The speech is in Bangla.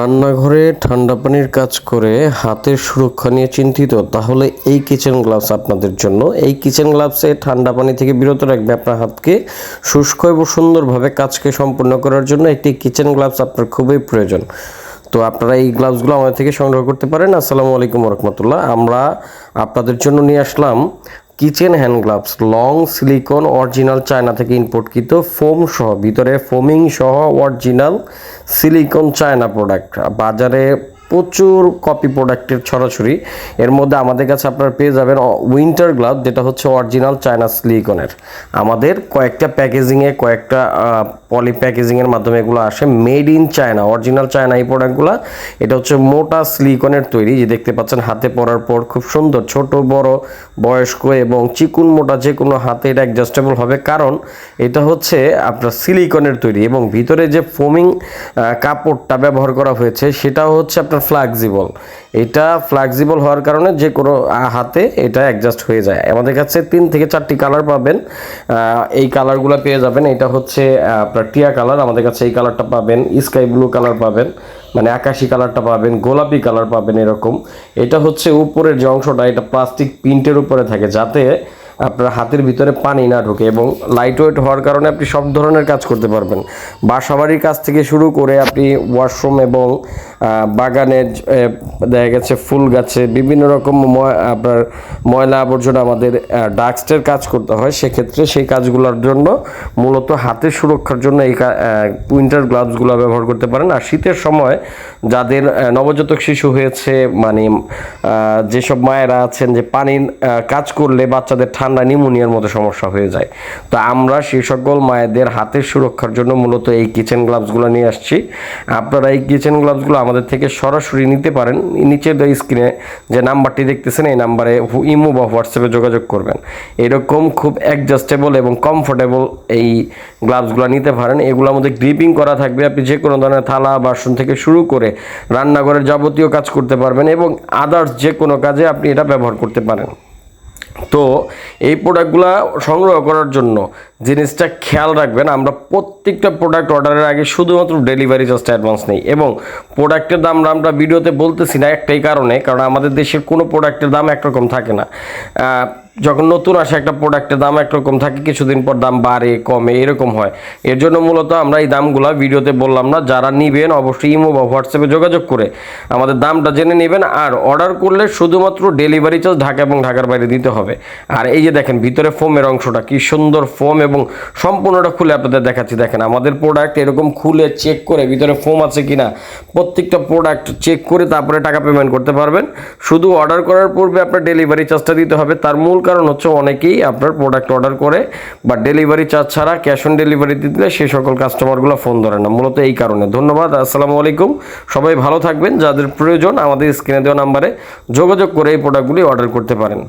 রান্নাঘরে ঠান্ডা পানির কাজ করে হাতের সুরক্ষা নিয়ে চিন্তিত। তাহলে এই কিচেন গ্লাভস আপনাদের জন্য। এই কিচেন গ্লাভসে ঠান্ডা পানি থেকে বিরত রাখবে আপনার হাতকে শুষ্ক এবং সুন্দরভাবে কাজকে সম্পূর্ণ করার জন্য একটি কিচেন গ্লাভস আপনার খুবই প্রয়োজন। তো আপনারা এই গ্লাভসগুলো আমাদের থেকে সংগ্রহ করতে পারেন। আসসালামু আলাইকুম রহমতুল্লাহ। আমরা আপনাদের জন্য নিয়ে আসলাম kitchen hand gloves, long silicone original China থেকে ইম্পোর্টকৃত ফোম সহ, ভিতরে ফোমিং সহ অরিজিনাল সিলিকন চায়না প্রোডাক্ট বাজারে প্রচুর কপি প্রোডাক্টের ছড়াছড়ি। এর মধ্যে আমাদের কাছে আপনারা পেয়ে যাবেন উইন্টার গ্লাভ যেটা হচ্ছে অরিজিনাল চায়না স্লিকনের আমাদের কয়েকটা প্যাকেজিংয়ে কয়েকটা পলি প্যাকেজিংয়ের মাধ্যমে এগুলো আসে। Made in China original China এই প্রোডাক্টগুলো এটা হচ্ছে মোটা স্লিকনের তৈরি, যে দেখতে পাচ্ছেন হাতে পরার পর খুব সুন্দর, ছোট, বড়, বয়স্ক এবং চিকুন মোটা যে কোনো হাতে এটা অ্যাডজাস্টেবল হবে। কারণ এটা হচ্ছে আপনার সিলিকনের তৈরি এবং ভিতরে যে ফোমিং কাপড়টা ব্যবহার করা হয়েছে, সেটাও হচ্ছে আপনার ফ্লেক্সিবল এটা ফ্লেক্সিবল হওয়ার কারণে যে কোনো হাতে এটা অ্যাডজাস্ট হয়ে যায়। আমাদের কাছে তিন থেকে চারটি কালার পাবেন। এই কালারগুলো পেয়ে যাবেন। এটা হচ্ছে আপনার টিয়া কালার আমাদের কাছে এই কালারটা পাবেন। স্কাই ব্লু কালার পাবেন। মানে আকাশি কালারটা পাবেন। গোলাপি কালার পাবেন এরকম। এটা হচ্ছে উপরের যে অংশটা, এটা প্লাস্টিক প্রিন্টের উপরে থাকে যাতে আপনার হাতের ভিতরে পানি না ঢোকে এবং লাইট ওয়েট হওয়ার কারণে আপনি সব ধরনের কাজ করতে পারবেন। বাসাবাড়ির কাজ থেকে শুরু করে আপনি ওয়াশরুম এবং বাগানের দেখা গেছে ফুল গাছে বিভিন্ন রকম আপনার ময়লা আবর্জনা আমাদের ডাস্টের কাজ করতে হয়। সেক্ষেত্রে সেই কাজগুলোর জন্য মূলত হাতের সুরক্ষার জন্য এই উইন্টার গ্লাভসগুলো ব্যবহার করতে পারেন। আর শীতের সময় যাদের নবজাতক শিশু হয়েছে মানে যেসব মায়েরা আছেন যে পানির কাজ করলে বাচ্চাদের ঠান্ডা নিউমোনিয়ার মতো সমস্যা হয়ে যায়। তো আমরা সেই সকল মায়েদের হাতের সুরক্ষার জন্য মূলত এই কিচেন গ্লাভসগুলো নিয়ে আসছি। আপনারা এই কিচেন গ্লাভসগুলো আমাদের থেকে সরাসরি নিতে পারেন। নিচের স্ক্রিনে যে নাম্বারটি দেখতেছেন, এই নাম্বারে ইমো বা হোয়াটসঅ্যাপে যোগাযোগ করবেন। এরকম খুব অ্যাডজাস্টেবল এবং কমফোর্টেবল এই গ্লাভসগুলো নিতে পারেন। এগুলোর মধ্যে গ্রিপিং করা থাকবে। আপনি যে কোনো ধরনের থালা বাসন থেকে শুরু করে রান্নাঘরের যাবতীয় কাজ করতে পারবেন এবং আদার্স যে কোনো কাজে আপনি এটা ব্যবহার করতে পারেন। তো এই প্রোডাক্টগুলো সংগ্রহ করার জন্য জিনিসটা খেয়াল রাখবেন, আমরা প্রত্যেকটা প্রোডাক্ট অর্ডারের আগে শুধুমাত্র ডেলিভারি জাস্ট অ্যাডভান্স নেই এবং প্রোডাক্টের দাম আমরা ভিডিওতে বলতেছি না একটাই কারণে, কারণ আমাদের দেশের কোনো প্রোডাক্টের দাম একরকম থাকে না। যখন নতুন আসে একটা প্রোডাক্টের দাম একরকম থাকে, কিছুদিন পর দাম বাড়ে, কমে, এরকম হয়। এর জন্য মূলত আমরা এই দামগুলো ভিডিওতে বললাম না, যারা নিবেন অবশ্যই ইমো বা হোয়াটসঅ্যাপে যোগাযোগ করে আমাদের দামটা জেনে নেবেন আর অর্ডার করলে শুধুমাত্র ডেলিভারি চার্জ ঢাকা এবং ঢাকার বাইরে দিতে হবে। আর এই যে দেখেন, ভিতরে ফোমের অংশটা, কি সুন্দর ফোম এবং সম্পূর্ণটা খুলে আপনাদের দেখাচ্ছি। দেখেন, আমাদের প্রোডাক্ট এরকম খুলে চেক করে ভিতরে ফোম আছে কিনা, প্রত্যেকটা প্রোডাক্ট চেক করে তারপরে টাকা পেমেন্ট করতে পারবেন। শুধু অর্ডার করার পূর্বে আপনার ডেলিভারি চার্জটা দিতে হবে। তার মূল কারণ হচ্ছে অনেকেই আপনার প্রোডাক্ট অর্ডার করে বা ডেলিভারি চার্জ ছাড়া ক্যাশ অন ডেলিভারি দিলে সে সকল কাস্টমারগুলো ফোন ধরে না। মূলত এই কারণে। ধন্যবাদ, আসসালামু আলাইকুম। সবাই ভালো থাকবেন। যাদের প্রয়োজন আমাদের স্ক্রিনে দেওয়া নাম্বারে যোগাযোগ করে এই প্রোডাক্টগুলি অর্ডার করতে পারেন।